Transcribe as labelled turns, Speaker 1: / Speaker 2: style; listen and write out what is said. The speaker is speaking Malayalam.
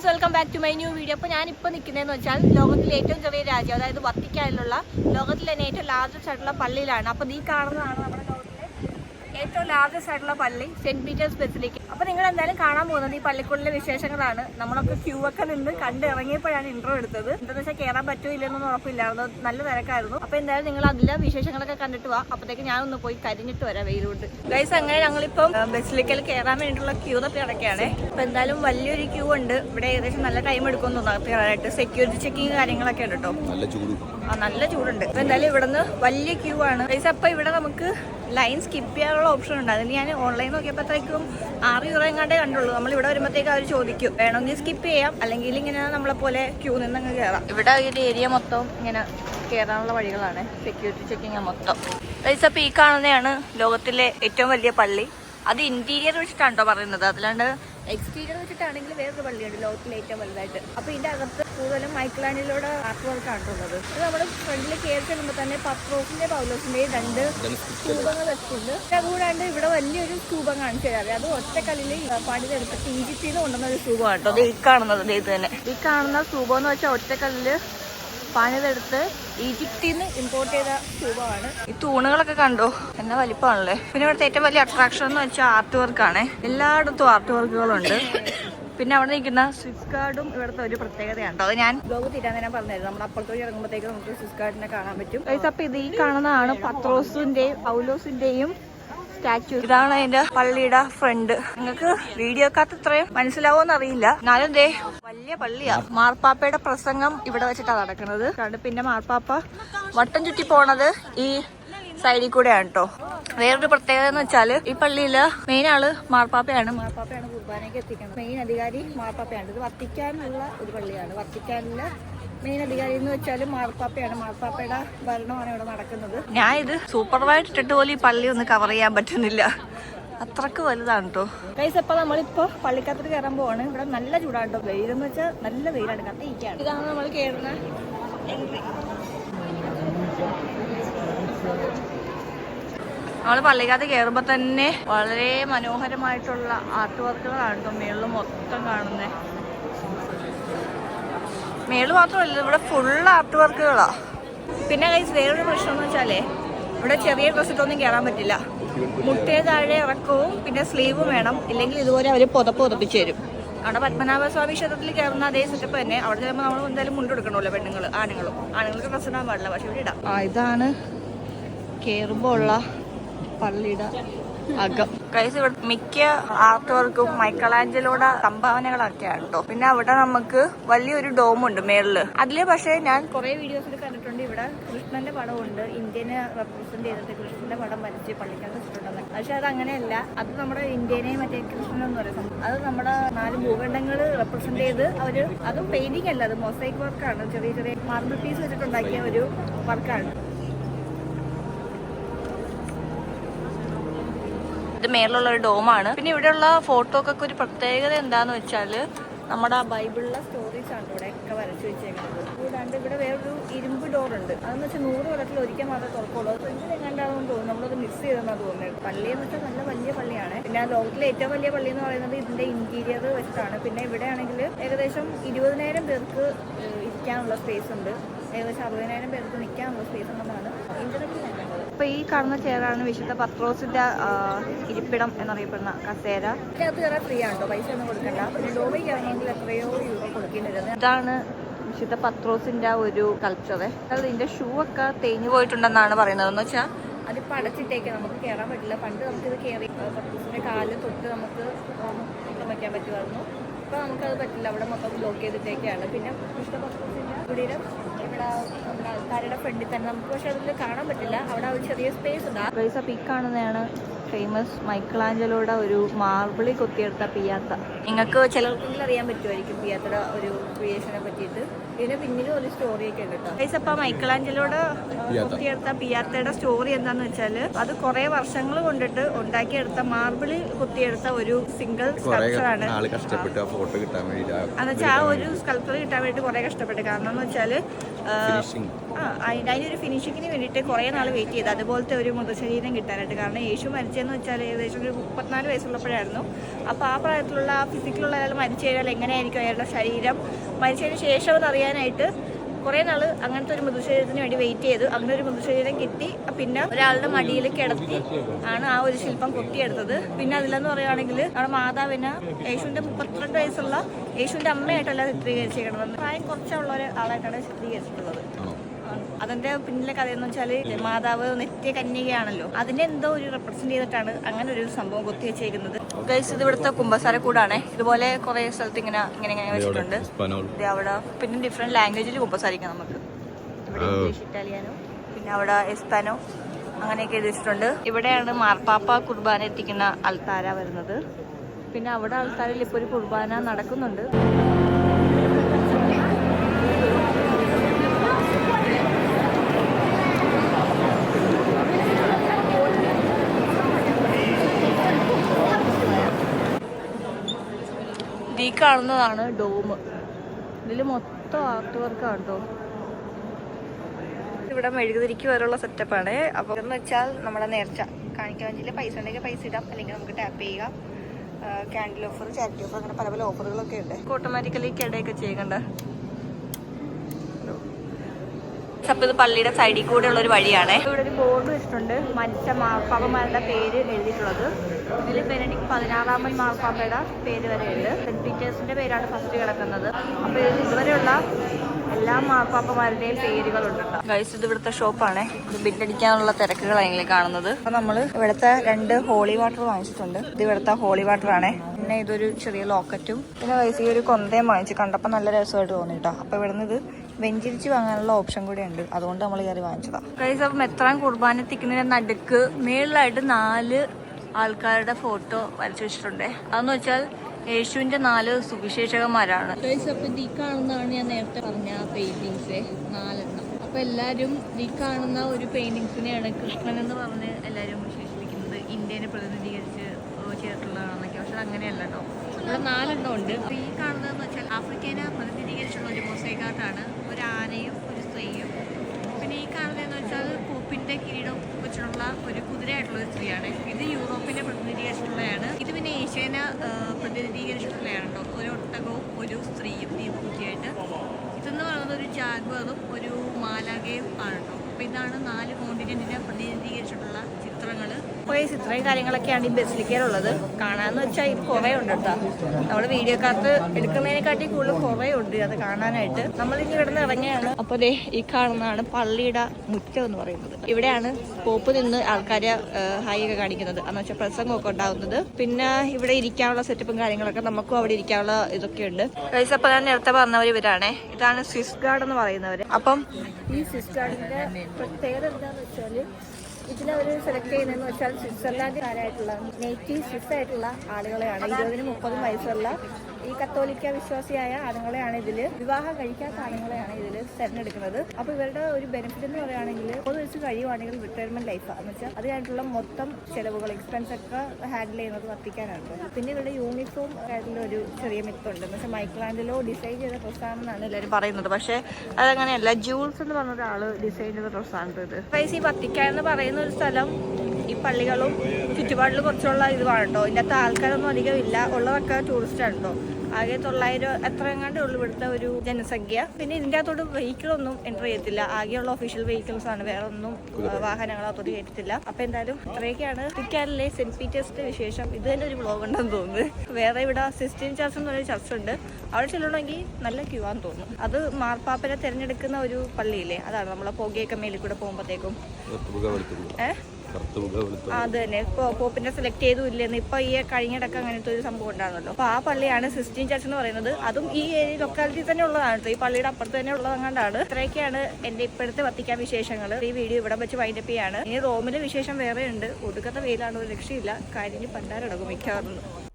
Speaker 1: Guys welcome back to my new video. അപ്പോൾ ഞാനിപ്പോൾ നിൽക്കുന്നതെന്ന് വെച്ചാൽ ലോകത്തിലെ ഏറ്റവും ചെറിയ രാജ്യം അതായത് വത്തിക്കാനിലുള്ള ലോകത്തിലെ തന്നെ ഏറ്റവും ലാർജസ്റ്റ് ആയിട്ടുള്ള പള്ളിയിലാണ്. അപ്പോൾ നീ കാണുന്നതാണ് നമ്മുടെ ലോകത്തിലെ ഏറ്റവും ലാർജസ്റ്റ് ആയിട്ടുള്ള പള്ളി സെന്റ് പീറ്റേഴ്സ് ബസിലിക്ക. അപ്പോൾ നിങ്ങൾ എന്തായാലും കാണാൻ പോകുന്നത് ഈ പള്ളിക്കുള്ളിലെ വിശേഷങ്ങളാണ്. നമ്മളൊക്കെ ക്യൂ ഒക്കെ നിന്ന് കണ്ടിറങ്ങിയപ്പോഴാണ് ഇൻട്രോ എടുത്തത്. എന്താണെന്ന് വെച്ചാൽ കയറാൻ പറ്റുമോ ഇല്ലെന്നൊന്നും ഉറപ്പില്ലായിരുന്നു നല്ല തിരക്കായിരുന്നു. അപ്പൊ എന്തായാലും നിങ്ങൾ അതിലെ വിശേഷങ്ങളൊക്കെ കണ്ടിട്ട് വാ. അപ്പോഴത്തേക്ക് ഞാനൊന്ന് പോയി കരിഞ്ഞിട്ട് വരാം വെയിലോട്ട്. ഗൈസ് അങ്ങനെ ഞങ്ങളിപ്പം ബസ്സിലേക്കൽ കയറാൻ വേണ്ടിയിട്ടുള്ള ക്യൂ തപ്പി അടക്കുകയാണ് അപ്പൊ എന്തായാലും വലിയൊരു ക്യൂ ഉണ്ട്. ഇവിടെ ഏകദേശം നല്ല ടൈം എടുക്കും കയറാനായിട്ട് സെക്യൂരിറ്റി ചെക്കിങ് കാര്യങ്ങളൊക്കെ ഉണ്ട് കേട്ടോ
Speaker 2: നല്ല ചൂട്.
Speaker 1: ആ നല്ല ചൂടുണ്ട്. അപ്പൊ എന്തായാലും ഇവിടുന്ന് വലിയ ക്യൂ ആണ്. ഗൈസ് അപ്പൊ ഇവിടെ നമുക്ക് ലൈൻ സ്കിപ്പ് ചെയ്യാനുള്ള ഓപ്ഷൻ ഉണ്ട്. അതിന് ഞാൻ ഓൺലൈൻ നോക്കിയപ്പോഴത്തേക്കും ആറ് യൂറോ കണ്ടേ കണ്ടുള്ളൂ. നമ്മൾ ഇവിടെ വരുമ്പോഴത്തേക്ക് അവർ ചോദിക്കും. വേണമെങ്കിൽ സ്കിപ്പ് ചെയ്യാം. അല്ലെങ്കിൽ ഇങ്ങനെ നമ്മളെ പോലെ ക്യൂ നിന്ന് അങ്ങ് കയറാം ഇവിടെ ഈ ഏരിയ മൊത്തം ഇങ്ങനെ കയറാനുള്ള വഴികളാണ്. സെക്യൂരിറ്റി ചെക്കിങ് മൊത്തം. ഗൈസ് അപ്പൊ ഈ കാണുന്നതാണ് ലോകത്തിലെ ഏറ്റവും വലിയ പള്ളി. അത് ഇന്റീരിയർ വെച്ചിട്ടാണ് കേട്ടോ പറയുന്നത്? അതിലാണ്ട് എക്സ്റ്റീരിയർ വെച്ചിട്ടാണെങ്കിൽ വേറൊരു പള്ളിയുണ്ട് ലോകത്തിലെ ഏറ്റവും വലുതായിട്ട്. അപ്പൊ ഇതിന്റെ അകത്ത് കൂടുതലും മൈക്കിളാനിലൂടെ ആർട്ട് വർക്കാണ് ഉള്ളത് അത് നമ്മുടെ ഫ്രണ്ടിൽ കയറി ചെല്ലുമ്പോൾ തന്നെ പത്രോസിന്റെ പൗലോസിന്റെയും രണ്ട് സ്തൂപങ്ങൾ വെച്ചിട്ടുണ്ട്. അതുകൂടാണ്ട് ഇവിടെ വലിയൊരു സ്തൂപം കാണിച്ചു തരാറ് അത് ഒറ്റക്കല്ലിൽ പണിതെടുത്തിട്ട് ഈജിപ്തിൽ കൊണ്ടുവന്ന ഒരു സ്തൂപമാണ് കേട്ടോ. ഈ കാണുന്നത് ഇത് തന്നെ. ഈ കാണുന്ന സ്തൂപം എന്ന് വെച്ചാൽ ഒറ്റക്കല്ലിൽ പണിതെടുത്ത് ഈജിപ്തിൽ നിന്ന് ഇമ്പോർട്ട് ചെയ്ത രൂപമാണ്. ഈ തൂണുകളൊക്കെ കണ്ടോ? എന്നാ വലിപ്പമാണല്ലേ? പിന്നെ ഇവിടുത്തെ ഏറ്റവും വലിയ അട്രാക്ഷൻ എന്ന് വെച്ചാൽ ആർട്ട് വർക്കാണ് എല്ലായിടത്തും ആർട്ട് വർക്കുകളുണ്ട് പിന്നെ അവിടെ നിൽക്കുന്ന സ്വിസ് കാർഡും ഇവിടുത്തെ ഒരു പ്രത്യേകതയാണ്. അത് ഞാൻ ബ്ലോഗ് തീരാൻ തന്നെ പറഞ്ഞായിരുന്നു. നമ്മൾ അപ്പുറത്തോട്ട് ഇറങ്ങുമ്പോഴത്തേക്ക് നമുക്ക് സ്വിസ് ഗാർഡിനെ കാണാൻ പറ്റും. അപ്പൊ ഇത് ഈ കാണുന്നതാണ് പത്രോസിന്റെയും ഔലോസിന്റെയും സ്റ്റാച്ചു ഇതാണ് അതിന്റെ പള്ളിയുടെ ഫ്രണ്ട് നിങ്ങൾക്ക് കാത്ത് ഇത്രയും മനസ്സിലാവോന്ന് അറിയില്ല എന്നാലും ദേ വലിയ പള്ളിയാ. മാർപ്പാപ്പയുടെ പ്രസംഗം ഇവിടെ വെച്ചിട്ടാണ് നടക്കുന്നത്. കാരണം പിന്നെ മാർപ്പാപ്പ വട്ടം ചുറ്റി പോണത് ഈ സൈഡിൽ കൂടെയാണ് കേട്ടോ വേറൊരു പ്രത്യേകത എന്ന് വെച്ചാൽ ഈ പള്ളിയിൽ മെയിൻ ആൾ മാർപ്പാപ്പയാണ്. മാർപ്പാപ്പയാണ് കുർബാനയ്ക്ക് എത്തിക്കുന്നത്. മെയിൻ അധികാരി മാർപ്പാപ്പയാണ്. ഇത് വത്തിക്കാനുള്ള ഒരു പള്ളിയാണ്. വത്തിക്കാനിലെ മെയിൻ അധികാരി എന്ന് വെച്ചാൽ മാർപ്പാപ്പയാണ്. മാർപ്പാപ്പയുടെ ഭരണമാണ് ഇവിടെ നടക്കുന്നത്. ഞാൻ ഇത് സൂപ്പർവായിട്ട് ഇട്ടിട്ട് പോലും ഈ പള്ളി ഒന്ന് കവർ ചെയ്യാൻ പറ്റുന്നില്ല. അത്രയ്ക്ക് വലുതാണ് കേട്ടോ കൈസ് അപ്പൊ നമ്മളിപ്പോ പള്ളിക്കകത്ത് കയറാൻ പോവാണ്. ഇവിടെ നല്ല ചൂടാണ് കേട്ടോ വെയിലെന്ന് വെച്ചാൽ നല്ല വെയിലാണ്. കത്തിയിരിക്കുകയാണ് ഇതാണ് നമ്മൾ കയറുന്ന എൻട്രി നമ്മൾ പള്ളിക്കകത്ത് കയറുമ്പോൾ തന്നെ വളരെ മനോഹരമായിട്ടുള്ള ആർട്ട് വർക്കുകളാണ് കേട്ടോ മേളിൽ മൊത്തം കാണുന്നത് മേൾ മാത്രമല്ല ഇവിടെ ഫുൾ ആർട്ട് വർക്കുകളാ പിന്നെ കൈസ് വേറൊരു പ്രശ്നം എന്ന് വെച്ചാലേ ഇവിടെ ചെറിയ ഡ്രസ് ഇട്ടൊന്നും കയറാൻ പറ്റില്ല. മുട്ടേ താഴെ ഇറക്കവും പിന്നെ സ്ലീവും വേണം. ഇല്ലെങ്കിൽ ഇതുപോലെ അവർ പുതപ്പ് പുതപ്പിച്ച് തരും. അവിടെ പത്മനാഭസ്വാമി ക്ഷേത്രത്തിൽ കയറുന്ന അതേ സെറ്റപ്പ് തന്നെ. അവിടെ നമ്മൾ എന്തായാലും മുണ്ടെടുക്കണമല്ലോ പെണ്ണുങ്ങൾ ആണുങ്ങളും. ആണുങ്ങൾക്ക് ഡ്രസ് ഇടാൻ പാടില്ല പക്ഷെ ഇവിടെ ഇടാം. ഇതാണ് കയറുമ്പോൾ ഉള്ള പള്ളിയുടെ അകം. കൈസ് ഇവിടെ മിക്ക ആർട്ട് വർക്കും മൈക്കലാഞ്ചലോടെ സംഭാവനകളൊക്കെയാണ് കേട്ടോ പിന്നെ അവിടെ നമുക്ക് വലിയൊരു ഡോം ഉണ്ട് മേളിൽ. അതിൽ പക്ഷേ ഞാൻ കുറെ വീഡിയോസിൽ കണ്ടിട്ടുണ്ട്. ഇവിടെ കൃഷ്ണന്റെ പടമുണ്ട്. ഇന്ത്യനെ റെപ്രസെന്റ് ചെയ്തിട്ട് കൃഷ്ണന്റെ പടം വരച്ച് പള്ളിക്കകത്ത് വെച്ചിട്ടുണ്ടെന്ന്. പക്ഷെ അത് അങ്ങനെയല്ല. അത് നമ്മുടെ ഇന്ത്യനെ മറ്റേ കൃഷ്ണൻ എന്ന് പറയുന്നത്. അത് നമ്മുടെ നാല് ഭൂഖണ്ഡങ്ങൾ റെപ്രസെന്റ് ചെയ്ത് അവർ അതും പെയിന്റിംഗ് അല്ല അത് മൊസൈക്ക് വർക്കാണ് ചെറിയ ചെറിയ മാർബിൾ പീസ് വെച്ചിട്ടുണ്ടാക്കിയ ഒരു വർക്കാണ് ഇത് മേളിലുള്ള ഒരു ഡോമാണ്. പിന്നെ ഇവിടെയുള്ള ഫോട്ടോക്കൊക്കെ ഒരു പ്രത്യേകത എന്താന്ന് വെച്ചാൽ നമ്മുടെ ആ ബൈബിളിലെ സ്റ്റോറീസ് ആണ് ഇവിടെ ഒക്കെ വരച്ചു വെച്ചേക്കുന്നത്. കൂടാണ്ട് ഇവിടെ വേറൊരു ഇരുമ്പ് ഡോർ ഉണ്ട്. അതെന്ന് വെച്ചാൽ നൂറ് കൊല്ലത്തിൽ ഒരിക്കൽ മാത്രമേ തുറക്കുള്ളൂ. അത് ഭയങ്കര എങ്ങാണ്ടാണെന്ന് തോന്നുന്നു. നമ്മളത് മിസ് ചെയ്തെന്നാണ് തോന്നുന്നത് പള്ളി എന്ന് വെച്ചാൽ നല്ല വലിയ പള്ളിയാണ്. പിന്നെ ലോകത്തിലെ ഏറ്റവും വലിയ പള്ളി എന്ന് പറയുന്നത് ഇതിന്റെ ഇന്റീരിയർ വെച്ചാണ് പിന്നെ ഇവിടെ ആണെങ്കിൽ ഏകദേശം ഇരുപതിനായിരം പേർക്ക് ഇരിക്കാനുള്ള സ്പേസ് ഉണ്ട്. ഏകദേശം അറുപതിനായിരം പേർക്ക് നിൽക്കാനുള്ള സ്പേസ് ഉണ്ടെന്നാണ്. ഇന്റർനെറ്റിൽ ഇപ്പൊ ഈ കാണുന്ന ചെയറാണ് വിശുദ്ധ പത്രോസിന്റെ ഇരിപ്പിടം എന്നറിയപ്പെടുന്ന കസേര. കയറാൻ ഫ്രീ ആണ് പൈസ ഒന്നും കൊടുക്കണ്ട. പിന്നെ ഡോബയ്ക്ക് ഇറങ്ങിയെങ്കിൽ എത്രയോ രൂപ ഇതാണ് വിശുദ്ധ പത്രോസിന്റെ ഒരു കൾച്ചർ ഇതിന്റെ ഷൂ ഒക്കെ തേഞ്ഞു പോയിട്ടുണ്ടെന്നാണ് പറയുന്നത്. എന്ന് വെച്ചാൽ അതിപ്പോൾ അടച്ചിട്ടേക്കാം. നമുക്ക് കയറാൻ പറ്റില്ല. പണ്ട് നമുക്കിത് കയറി ആ, പത്രോസിന്റെ കാൽ തൊട്ട് നമുക്ക് വയ്ക്കാൻ പറ്റുമായിരുന്നു. ഇപ്പൊ നമുക്കത് പറ്റില്ല. അവിടെ മൊത്തം ബ്ലോക്ക് ചെയ്തിട്ടേക്കാണ്. പിന്നെ വിശുദ്ധ പത്രോസിന്റെ കുടീരം ഇവിടെ നമ്മുടെ ആൾക്കാരുടെ ഫ്രണ്ടിൽ തന്നെ. നമുക്ക് പക്ഷെ അതിൽ കാണാൻ പറ്റില്ല. അവിടെ ഒരു ചെറിയ സ്പേസ് ഉണ്ട്. ഗൈസ് ആ ഈ കാണുന്നതാണ് ഫേമസ് മൈക്കിളാഞ്ചലോടെ ഒരു മാർബിളിൽ കൊത്തിയെടുത്ത പിയാത്ത. നിങ്ങൾക്ക് ചിലർക്കെങ്കിലും അറിയാൻ പറ്റുമായിരിക്കും പിയാത്തയുടെ ഒരു ക്രിയേഷനെ പറ്റിയിട്ട്. ഇതിന് പിന്നിലും ഒരു സ്റ്റോറിയൊക്കെ ഉണ്ട് കേട്ടോ. ഗൈസ് അപ്പൊ മൈക്കിളാഞ്ചലോട് കുത്തിയെടുത്ത പിയാത്തയുടെ സ്റ്റോറി എന്താന്ന് വെച്ചാൽ അത് കുറെ വർഷങ്ങൾ കൊണ്ടിട്ട് ഉണ്ടാക്കിയെടുത്ത മാർബിളിൽ കുത്തിയെടുത്ത ഒരു സിംഗിൾ
Speaker 2: സ്കൾപ്ചറാണ്
Speaker 1: സ്ട്രക്ചറാണ്
Speaker 2: നാൾ കഷ്ടപ്പെട്ട് ആ ഫോട്ടോ കിട്ടാൻ വേണ്ടി
Speaker 1: എന്നുവെച്ചാൽ ആ ഒരു സ്കൾപ്ചർ കിട്ടാൻ വേണ്ടി കുറെ കഷ്ടപ്പെട്ടു. കാരണം എന്ന് വെച്ചാൽ അതിനൊരു ഫിനിഷിങ്ങിന് വേണ്ടിയിട്ട് കുറേ നാൾ വെയിറ്റ് ചെയ്ത്. അതുപോലത്തെ ഒരു മൃതശരീരം കിട്ടാനായിട്ട്. കാരണം യേശു മരിച്ചെന്ന് വെച്ചാൽ ഏകദേശം ഒരു മുപ്പത്തിനാല് വയസ്സുള്ളപ്പോഴായിരുന്നു. അപ്പോൾ ആ പ്രായത്തിലുള്ള ആ ഫിസിക്കലുള്ള അയാൾ മരിച്ചു കഴിഞ്ഞാൽ എങ്ങനെയായിരിക്കും അയാളുടെ ശരീരം? മരിച്ചതിന് ശേഷം എന്ന് അറിയാനായിട്ട് കുറേ നാൾ അങ്ങനത്തെ ഒരു മൃതശരീരത്തിന് വേണ്ടി വെയിറ്റ് ചെയ്തു. അങ്ങനെ ഒരു മൃതശരീരം കിട്ടി. പിന്നെ ഒരാളുടെ മടിയിൽ കിടത്തി ആണ് ആ ഒരു ശില്പം കൊത്തിയെടുത്തത്. പിന്നെ അതിലെന്ന് പറയുകയാണെങ്കിൽ നമ്മുടെ മാതാവിന് യേശുവിന്റെ മുപ്പത്തിരണ്ട് വയസ്സുള്ള യേശുവിന്റെ അമ്മയായിട്ടല്ല ചിത്രീകരിച്ചിരിക്കുന്നത് പ്രായം കുറച്ചുള്ള ഒരാളായിട്ടാണ് ചിത്രീകരിച്ചിട്ടുള്ളത്.
Speaker 2: ആണോ
Speaker 1: ആണ്. അതിന്റെ പിന്നിലെ കഥ എന്ന് വെച്ചാൽ മാതാവ് നിത്യ കന്യകയാണല്ലോ. അതിനെ എന്തോ ഒരു റെപ്രസെന്റ് ചെയ്തിട്ടാണ് അങ്ങനെ ഒരു സംഭവം കൊത്തി വെച്ചേക്കുന്നത് ഗൈസ് ഇത് ഇവിടുത്തെ കുമ്പസാരക്കൂടാണ് ഇതുപോലെ കുറെ സ്ഥലത്ത് ഇങ്ങനെ ഇങ്ങനെ ഇങ്ങനെ വെച്ചിട്ടുണ്ട്. അവിടെ പിന്നെ ഡിഫറെന്റ് ലാംഗ്വേജിൽ കുമ്പസാരിക്കാം നമുക്ക്. ഇവിടെ ഇംഗ്ലീഷ് ഇറ്റാലിയാനോ പിന്നെ അവിടെ എസ്പാനോ അങ്ങനെയൊക്കെ എഴുതിയിട്ടുണ്ട്. ഇവിടെയാണ് മാർപ്പാപ്പ കുർബാന എത്തിക്കുന്ന അൽത്താര വരുന്നത്. പിന്നെ അവിടെ ആൾക്കാരിൽ ഇപ്പോൾ ഒരു കുർബാന നടക്കുന്നുണ്ട്. ഈ കാണുന്നതാണ് ഡോം. ഇതിൽ മൊത്തം ആർട്ട് വർക്കാണ് കേട്ടോ ഇവിടെ മെഴുകുതിരിക്ക് വരെയുള്ള സെറ്റപ്പാണ് അപ്പോൾ എന്ന് വെച്ചാൽ നമ്മുടെ നേർച്ച കാണിക്കാൻ വേണ്ടിയിട്ട് പൈസ ഉണ്ടെങ്കിൽ പൈസ ഇടാം. അല്ലെങ്കിൽ നമുക്ക് ടാപ്പ് ചെയ്യുക ക്യാൻഡിൽ ഓഫർ ചാരിറ്റി ഓഫർ അങ്ങനെ പല പല ഓഫറുകളൊക്കെ ഉണ്ട്. ഓട്ടോമാറ്റിക്കലി കിടയൊക്കെ ചെയ്യണ്ട അപ്പൊ ഇത് പള്ളിയുടെ സൈഡിൽ കൂടെ ഉള്ള ഒരു വഴിയാണ്. ഇവിടെ ഒരു ബോർഡ് വെച്ചിട്ടുണ്ട്. മരിച്ച മാർപ്പാപ്പമാരുടെ പേര് എഴുതിയിട്ടുള്ളത്. ഇതിൽ ബെനഡിക് പതിനാറാമൻ മാർപ്പാപ്പയുടെ പേര് വരെ ഉണ്ട്. സെന്റ് പീറ്റേഴ്സിന്റെ പേരാണ് ഫസ്റ്റ് കിടക്കുന്നത്. അപ്പോൾ ഇതിൽ ഇതുവരെയുള്ള എല്ലാ മാർപ്പാപ്പമാരുടെയും പേരുകളുണ്ട് ഗൈസ് ഇത് ഇവിടുത്തെ ഷോപ്പാണ്. ഇത് ബില്ലടിക്കാനുള്ള തിരക്കുകളാണ് കാണുന്നത്. അപ്പൊ നമ്മൾ ഇവിടുത്തെ രണ്ട് ഹോളി വാട്ടർ വാങ്ങിച്ചിട്ടുണ്ട്. ഇത് ഇവിടുത്തെ ഹോളി വാട്ടർ ആണ്. പിന്നെ ഇതൊരു ചെറിയ ലോക്കറ്റും പിന്നെ ഗൈസ് ഈ ഒരു കൊന്തയും വാങ്ങിച്ചു കണ്ടപ്പോൾ നല്ല രസമായിട്ട് തോന്നിട്ടോ അപ്പോൾ അപ്പൊ ഇവിടുന്ന് ഇത് വെഞ്ചിരിച്ച് വാങ്ങാനുള്ള ഓപ്ഷൻ കൂടെ ഉണ്ട്. അതുകൊണ്ട് നമ്മൾ കയറി വാങ്ങിച്ചതാ. ഗൈസ് അപ്പം എത്രയും കുർബാന എത്തിക്കുന്നതിന്റെ നടുക്ക് മേളിലായിട്ട് നാല് ആൾക്കാരുടെ ഫോട്ടോ വരച്ചു വെച്ചിട്ടുണ്ട്. അതെന്ന് വെച്ചാൽ യേശുവിന്റെ നാല് സുവിശേഷകന്മാരാണ്. അപ്പം ഈ കാണുന്നതാണ് ഞാൻ നേരത്തെ പറഞ്ഞ പെയിന്റിങ്സ് നാലെണ്ണം. അപ്പൊ എല്ലാരും ഈ കാണുന്ന ഒരു പെയിന്റിങ്സിനെയാണ് കൃഷ്ണൻ എന്ന് പറഞ്ഞ് എല്ലാരും വിശേഷിപ്പിക്കുന്നത്. ഇന്ത്യനെ പ്രതിനിധീകരിച്ച് ചെയ്തിട്ടുള്ളതാണെന്നൊക്കെ പക്ഷെ അത് അങ്ങനെയല്ല കേട്ടോ ഇവിടെ നാലെണ്ണം ഉണ്ട്. അപ്പൊ ഈ കാണുന്നതെന്ന് വെച്ചാൽ ആഫ്രിക്കനെ പ്രതിനിധീകരിച്ചുള്ള ഒരു മൊസൈക്കാട്ടാണ് ഒരു ആനയും ഒരു സ്ത്രീയും. പിന്നെ ഈ കാണുന്നതെന്ന് വെച്ചാൽ പോപ്പിന്റെ കിരീടം വെച്ചിട്ടുള്ള ഒരു കുതിരയായിട്ടുള്ള ഒരു സ്ത്രീയാണ്. ഇത് യൂറോപ്പിനെ പ്രതിനിധീകരിച്ചിട്ടുള്ളതാണ് ഇത് പിന്നെ ഏഷ്യനെ പ്രതിനിധീകരിച്ചിട്ടുള്ളതാണ് കേട്ടോ ഒരു ഒട്ടകവും ഒരു സ്ത്രീയും ദീപകുത്തിയായിട്ട് ഇതെന്ന് പറയുന്നത് ഒരു ജാഗ്വറും ഒരു മാലാകയും ആണ് കേട്ടോ അപ്പൊ ഇതാണ് നാല് കോണ്ടിനെ പ്രതിനിധീകരിച്ചിട്ടുള്ള ചിത്രങ്ങൾ ഇത്രയും കാര്യങ്ങളൊക്കെയാണ് ഈ ബസ്സിൽ കയറുള്ളത് കാണാന്ന് വെച്ചാൽ ഇത് കുറേ ഉണ്ട് കേട്ടോ നമ്മൾ കാർട്ട് എടുക്കുന്നതിനെക്കാട്ടി കൂടുതൽ കുറേ ഉണ്ട് അത് കാണാനായിട്ട്. നമ്മൾ ഇനി ഇവിടെ നിന്ന് ഇറങ്ങിയാണ്. അപ്പോൾ ദേ ഈ കാണുന്നതാണ് പള്ളിയുടെ മുറ്റം എന്ന് പറയുന്നത്. ഇവിടെയാണ് പോപ്പ് നിന്ന് ആൾക്കാരെ ഹൈ ഒക്കെ കാണിക്കുന്നത്. എന്ന് വെച്ചാൽ പ്രസംഗമൊക്കെ ഉണ്ടാകുന്നത് പിന്നെ ഇവിടെ ഇരിക്കാനുള്ള സെറ്റപ്പും കാര്യങ്ങളൊക്കെ നമുക്കും അവിടെ ഇരിക്കാനുള്ള ഇതൊക്കെ ഉണ്ട്. പൈസ അപ്പോൾ ഞാൻ നേരത്തെ പറഞ്ഞവർ ഇവരാണേ. ഇതാണ് സ്വിസ് ഗാർഡ് എന്ന് പറയുന്നവര്. അപ്പം ഈ സ്വിസ് ഗാർഡിന്റെ പ്രത്യേകത എന്താണെന്ന് വെച്ചാൽ ഇതിലവർ സെലക്ട് ചെയ്യുന്നതെന്ന് വെച്ചാൽ സ്വിറ്റ്സർലാൻഡുകാരായിട്ടുള്ള നേറ്റീവ് സ്വിസ് ആയിട്ടുള്ള ആളുകളെയാണ്. ഇരുപതിനും മുപ്പതും വയസ്സുള്ള ഈ കത്തോലിക്ക വിശ്വാസിയായ ആണുങ്ങളെയാണ് ഇതിൽ വിവാഹം കഴിക്കാത്ത ആണുങ്ങളെയാണ് ഇതിൽ തിരഞ്ഞെടുക്കുന്നത്. അപ്പോൾ ഇവരുടെ ഒരു ബെനിഫിറ്റ് എന്ന് പറയുകയാണെങ്കിൽ ഒരു വയസ്സ് കഴിയുവാണെങ്കിൽ റിട്ടയർമെന്റ് ലൈഫ് എന്ന് വെച്ചാൽ അതിനായിട്ടുള്ള മൊത്തം ചെലവുകൾ എക്സ്പെൻസ് ഒക്കെ ഹാൻഡിൽ ചെയ്യുന്നത് വത്തിക്കാനാണ് പിന്നെ ഇവരുടെ യൂണിഫോം ആയിട്ടുള്ള ഒരു ചെറിയ മിത്തുണ്ട്. എന്ന് വെച്ചാൽ മൈക്കിളാൻഡിലോ ഡിസൈൻ ചെയ്ത ഡ്രസ്സാണെന്നാണ് എല്ലാവരും പറയുന്നത്. പക്ഷേ അതങ്ങനെയല്ല ജൂൾസ് എന്ന് പറഞ്ഞ ഒരാൾ ഡിസൈൻ ചെയ്ത ഡ്രസ്സാണ് ഇത്. പൈസ ഈ വത്തിക്കാൻ എന്ന് പറയുന്ന ഒരു സ്ഥലം ഈ പള്ളികളും ചുറ്റുപാടിൽ കുറച്ചുള്ള ഇതുമാണ് കേട്ടോ അകത്ത് ആൾക്കാരൊന്നും അധികം ഇല്ല. ഉള്ളതൊക്കെ ടൂറിസ്റ്റ് ആണ് കേട്ടോ ആകെ തൊള്ളായിരം എത്ര എങ്ങാണ്ടേ ഉള്ളൂ ഇവിടുത്തെ ഒരു ജനസംഖ്യ. പിന്നെ ഇതിന്റെ അകത്തോട്ട് വെഹിക്കിളൊന്നും എന്റർ ചെയ്യത്തില്ല. ആകെയുള്ള ഒഫീഷ്യൽ വെഹിക്കിൾസ് ആണ്. വേറെ ഒന്നും വാഹനങ്ങൾ അകത്തോട്ട് കയറ്റത്തില്ല അപ്പോൾ എന്തായാലും ഇത്രയൊക്കെയാണ്. ഇരിക്കാനിലെ സെന്റ് പീറ്റേഴ്സിന്റെ വിശേഷം. ഇത് തന്നെ ഒരു ബ്ലോഗ് ഉണ്ടെന്ന് തോന്നുന്നു. വേറെ ഇവിടെ സിസ്റ്റീൻ ചർച്ച് എന്ന് പറഞ്ഞൊരു ചർച്ച് ഉണ്ട്. അവിടെ ചെല്ലണമെങ്കിൽ നല്ല ക്യൂ ആണെന്ന് തോന്നുന്നു. അത് മാർപ്പാപ്പനെ തിരഞ്ഞെടുക്കുന്ന ഒരു പള്ളിയില്ലേ? അതാണ്. നമ്മളെ പുകയൊക്കെ മേലിൽ കൂടെ പോകുമ്പോഴത്തേക്കും. ഏഹ് അത് തന്നെ ഇപ്പൊ പോപ്പിന്റെ സെലക്ട് ചെയ്തു ഇല്ലെന്ന്. ഇപ്പൊ ഈ കഴിഞ്ഞിടക്ക് അങ്ങനത്തെ ഒരു സംഭവം ഉണ്ടാകുന്നല്ലോ അപ്പൊ ആ പള്ളിയാണ് സിസ്റ്റീൻ ചർച്ച് എന്ന് പറയുന്നത്. അതും ഈ ഏരിയ ലൊക്കാലിറ്റി തന്നെ ഉള്ളതാണ് ഈ പള്ളിയുടെ അപ്പുറത്ത് തന്നെ ഉള്ളതങ്ങാണ്ടാണ് ഇത്രയൊക്കെയാണ് എന്റെ ഇപ്പോഴത്തെ വത്തിക്കാൻ വിശേഷങ്ങൾ ഈ വീഡിയോ ഇവിടെ വെച്ച് വൈൻഡപ്പ് ചെയ്യാണ്. ഇനി റോമിലെ വിശേഷം വേറെ ഉണ്ട് ഒടുക്കത്തെ വെയിലാണ് ഒരു രക്ഷയില്ല. കാര്യം പണ്ടാരടക്കും മിക്കവാറും.